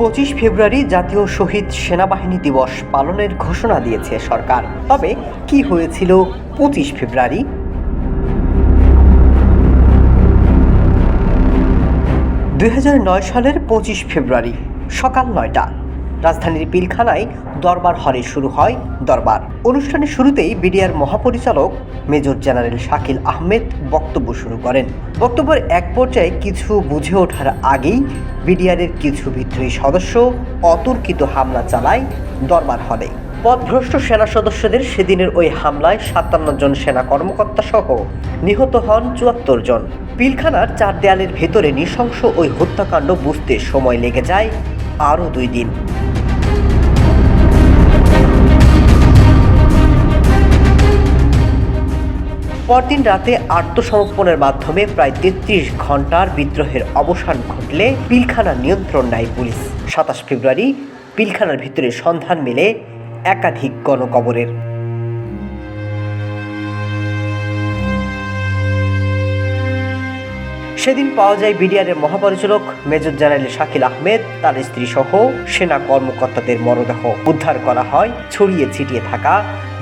পঁচিশ ফেব্রুয়ারি জাতীয় শহীদ সেনাবাহিনী দিবস পালনের ঘোষণা দিয়েছে সরকার। তবে কি হয়েছিল পঁচিশ ফেব্রুয়ারি? দু হাজার নয় সালের পঁচিশ ফেব্রুয়ারি সকাল নয়টা। রাজধানীর পিলখানায় দরবার হলে শুরু হয় দরবার। অনুষ্ঠানের শুরুতেই বিডিআর মহাপরিচালক মেজর জেনারেল শাকিল আহমেদ বক্তব্য শুরু করেন। বক্তব্যের এক পর্যায়ে কিছু বুঝে ওঠার আগেই বিডিআরের কিছু বিদ্রোহী সদস্য অতর্কিত হামলা চালায় দরবার হলে। পথভ্রষ্ট সেনা সদস্যদের সেদিনের ওই হামলায় সাতান্ন জন সেনা কর্মকর্তা সহ নিহত হন চুয়াত্তর জন। পিলখানার চার দেয়ালের ভেতরে নৃশংস ওই হত্যাকাণ্ড বুঝতে সময় লেগে যায় আরও দুই দিন। পরদিন রাতে আত্মসমর্পণের মাধ্যমে প্রায় তেত্রিশ ঘণ্টার বিদ্রোহের অবসান ঘটলে পিলখানা নিয়ন্ত্রণ নেয় পুলিশ। সাতাশ ফেব্রুয়ারি পিলখানার ভিতরে সন্ধান মেলে একাধিক গণকবরের। সেদিন পাওয়া যায় বিডিআরের মহাপরিচালক, মেজর জেনারেল শাকিল আহমেদ, তার স্ত্রী সহ সেনা কর্মকর্তাদের মরদেহ উদ্ধার করা হয়, ছড়িয়ে ছিটিয়ে থাকা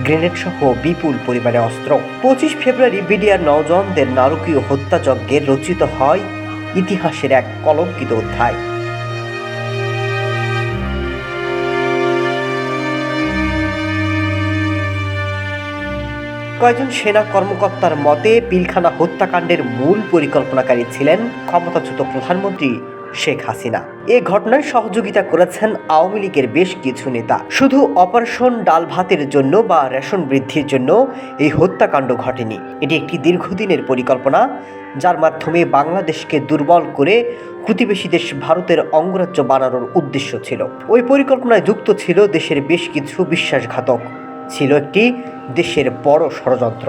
গ্রেনেড সহ বিপুল পরিমাণে অস্ত্র। পঁচিশ ফেব্রুয়ারি বিডিআর নজনদের নারকীয় হত্যাযজ্ঞে রচিত হয় ইতিহাসের এক কলঙ্কিত অধ্যায়। কয়েকজন সেনা কর্মকর্তার মতে পিলখানা হত্যাকাণ্ডের মূল পরিকল্পনাকারী ছিলেন ক্ষমতাচ্যুত প্রধানমন্ত্রী শেখ হাসিনা। এ ঘটনায় সহযোগিতা করেছেন আওয়ামী লীগের বেশ কিছু নেতা। শুধু অপারেশন ডাল ভাতের জন্য বা রেশন বৃদ্ধির জন্য এই হত্যাকাণ্ড ঘটেনি। এটি একটি দীর্ঘদিনের পরিকল্পনা, যার মাধ্যমে বাংলাদেশকে দুর্বল করে প্রতিবেশী দেশ ভারতের অঙ্গরাজ্য বানানোর উদ্দেশ্য ছিল। ওই পরিকল্পনায় যুক্ত ছিল দেশের বেশ কিছু বিশ্বাসঘাতক। ছিল একটি দেশের বড় ষড়যন্ত্র।